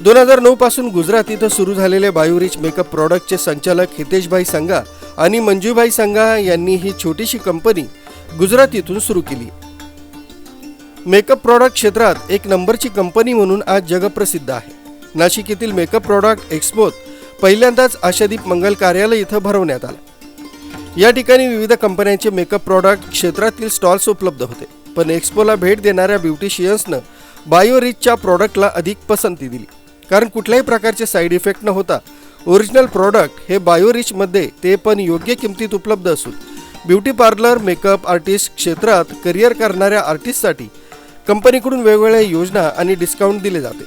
दोन हजार नऊ पासून गुजरात इथं सुरू झालेले बायोरिच मेकअप प्रॉडक्टचे संचालक हितेशभाई संगा आणि मंजूभाई संगा यांनी ही छोटीशी कंपनी गुजरात इथून सुरू केली. मेकअप प्रॉडक्ट क्षेत्रात एक नंबरची कंपनी म्हणून आज जगप्रसिद्ध आहे. नाशिक येथील मेकअप प्रॉडक्ट एक्सपोत पहिल्यांदाच आशादीप मंगल कार्यालय इथं भरवण्यात आलं. या ठिकाणी विविध कंपन्यांचे मेकअप प्रॉडक्ट क्षेत्रातील स्टॉल्स उपलब्ध होते. पण एक्सपोला भेट देणाऱ्या ब्युटिशियन्सनं बायोरिचच्या प्रॉडक्टला अधिक पसंती दिली. कारण कुठल्याही प्रकारचे साईड इफेक्ट न होता ओरिजिनल प्रॉडक्ट हे बायोरिचमध्ये ते पण योग्य किमतीत उपलब्ध असून ब्युटी पार्लर मेकअप आर्टिस्ट क्षेत्रात करिअर करणाऱ्या आर्टिस्टसाठी कंपनीकडून वेगवेगळ्या योजना आणि डिस्काउंट दिले जाते.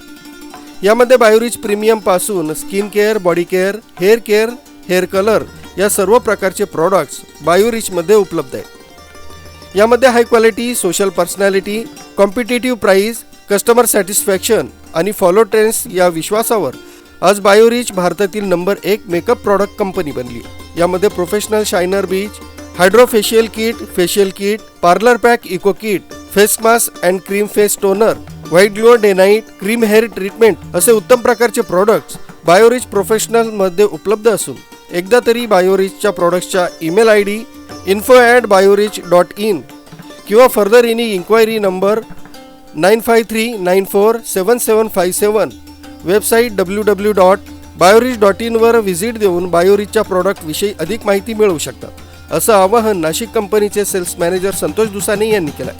यामध्ये Biorich प्रीमियमपासून skin care body care hair care hair colour या सर्व प्रकारचे प्रॉडक्ट्स बायोरिचमध्ये उपलब्ध आहेत. यामध्ये high quality social personality competitive price customer satisfaction आणि फॉलो ट्रेंड्स या विश्वासावर आज बायोरिच भारतातील नंबर एक मेकअप प्रॉडक्ट कंपनी बनली. यामध्ये professional shiner beach hydrofacial kit facial kit parlour pack eco kit face mask and cream face toner white glow day night cream hair treatment असे उत्तम प्रकारचे प्रॉडक्ट्स बायोरिच प्रोफेशनलमध्ये उपलब्ध असून एकदा तरी बायोरिचच्या प्रॉडक्ट्सच्या email I D info at Biorich dot in किंवा फर्दर इनी enquiry number nine five three nine four seven seven five seven website W W dot Biorich dot इनवर visit देऊन बायोरिचच्या प्रॉडक्टविषयी अधिक माहिती मिळवू शकतात असं आवाहन नाशिक कंपनीचे सेल्स मॅनेजर संतोष दुसाने यांनी केलं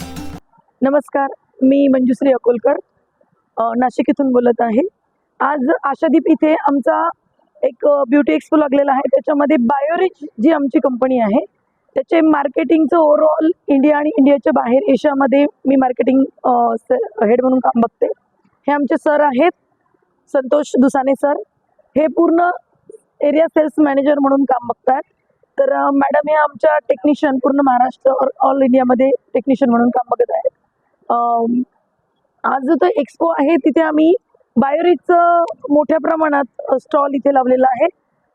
नमस्कार मी मंजुश्री अकोलकर नाशिक इथून बोलत आहे आज आशादीप इथे आमचा एक ब्युटी एक्सपो लागलेला आहे त्याच्यामध्ये बायोरिच जी आमची कंपनी आहे त्याचे मार्केटिंगचं ओव्हरऑल इंडिया आणि इंडियाच्या बाहेर एशियामध्ये मी मार्केटिंग हेड म्हणून काम बघते. हे आमचे सर आहेत संतोष दुसाने सर हे पूर्ण एरिया सेल्स मॅनेजर म्हणून काम बघतात. तर मॅडम हे आमच्या टेक्निशियन पूर्ण महाराष्ट्र ऑल इंडियामध्ये टेक्निशियन म्हणून काम बघत आहेत. आज जो तो एक्सपो आहे तिथे आम्ही बायोरिकचं मोठ्या प्रमाणात स्टॉल इथे लावलेला आहे.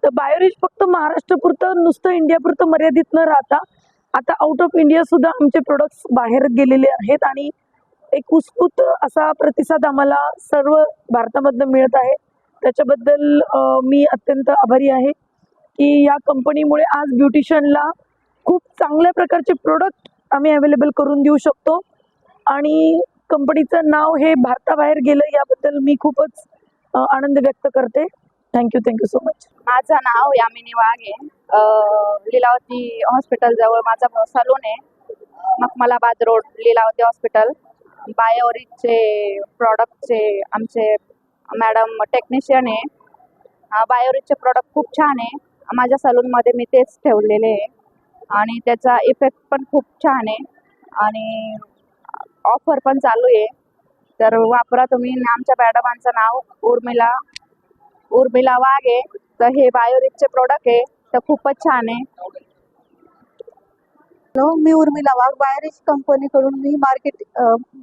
तर बायोरिच फक्त महाराष्ट्रपुरतं नुसतं इंडियापुरतं मर्यादित न राहता आता आउट ऑफ इंडिया सुद्धा आमचे प्रोडक्ट्स बाहेर गेलेले आहेत आणि एक उत्स्फूर्त असा प्रतिसाद आम्हाला सर्व भारतामधनं मिळत आहे. त्याच्याबद्दल मी अत्यंत आभारी आहे की या कंपनीमुळे आज ब्युटिशियनला खूप चांगल्या प्रकारचे प्रोडक्ट आम्ही अवेलेबल करून देऊ शकतो. आणि कंपनीचं नाव हे भारताबाहेर गेलं याबद्दल मी खूपच आनंद व्यक्त करते. थँक्यू थँक्यू सो मच माझं नाव यामिनी वाघ. आहे लीलावती हॉस्पिटल जवळ माझा सलून आहे. मखमलाबाद रोड लीलावती हॉस्पिटल बायोरिकचे प्रॉडक्टचे आमचे मॅडम टेक्निशियन आहे. बायोरिकचे प्रॉडक्ट खूप छान आहे. माझ्या सलूनमध्ये मी तेच ठेवलेले आहे. आणि त्याचा इफेक्ट पण खूप छान आहे. आणि ऑफर पण चालू आहे. तर वापरा तुम्ही. आमच्या मॅडमांचं नाव उर्मिला उर्मिला वाघ आहे तर हे बायोरिकचे प्रोडक्ट आहे तर खूपच छान आहे. हॅलो मी उर्मिला वाघ बायोरिच कंपनीकडून मी मार्केट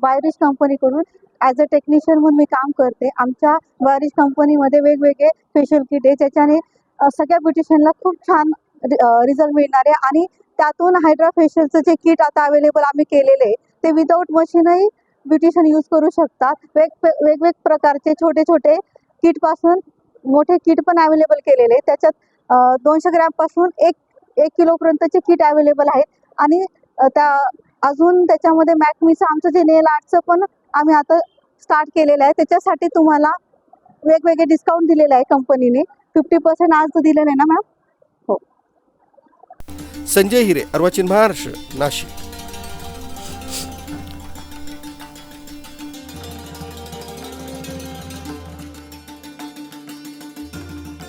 बायोरिच कंपनीकडून ॲज अ टेक्निशियन म्हणून मी काम करते. आमच्या बायोरिच कंपनीमध्ये वेगवेगळे फेशियल किट आहे ज्याच्याने सगळ्या ब्युटिशियनला खूप छान रिझल्ट मिळणार आहे. आणि त्यातून हायड्रा फेशियलचं जे किट आता अवेलेबल आम्ही केलेले आहे ते विदाऊट मशीनही ब्युटिशियन यूज करू शकतात. वेग वेगवेग प्रकारचे छोटे छोटे किटपासून मोठे किट पण अवेलेबल केलेले त्याच्यात दोनशे ग्रॅमपासून एक एक किलोपर्यंतचे किट अवेलेबल आहेत. आणि त्या अजून त्याच्यामध्ये मॅकमीचं आमचं जे नेल आर्टचं पण आम्ही आता स्टार्ट केलेलं आहे. त्याच्यासाठी तुम्हाला वेगवेगळे डिस्काउंट दिलेले आहे कंपनीने फिफ्टी पर्सेंट आज दिलेलं आहे ना मॅम हो. संजय हिरे अर्वाचीन महाराष्ट्र नाशिक.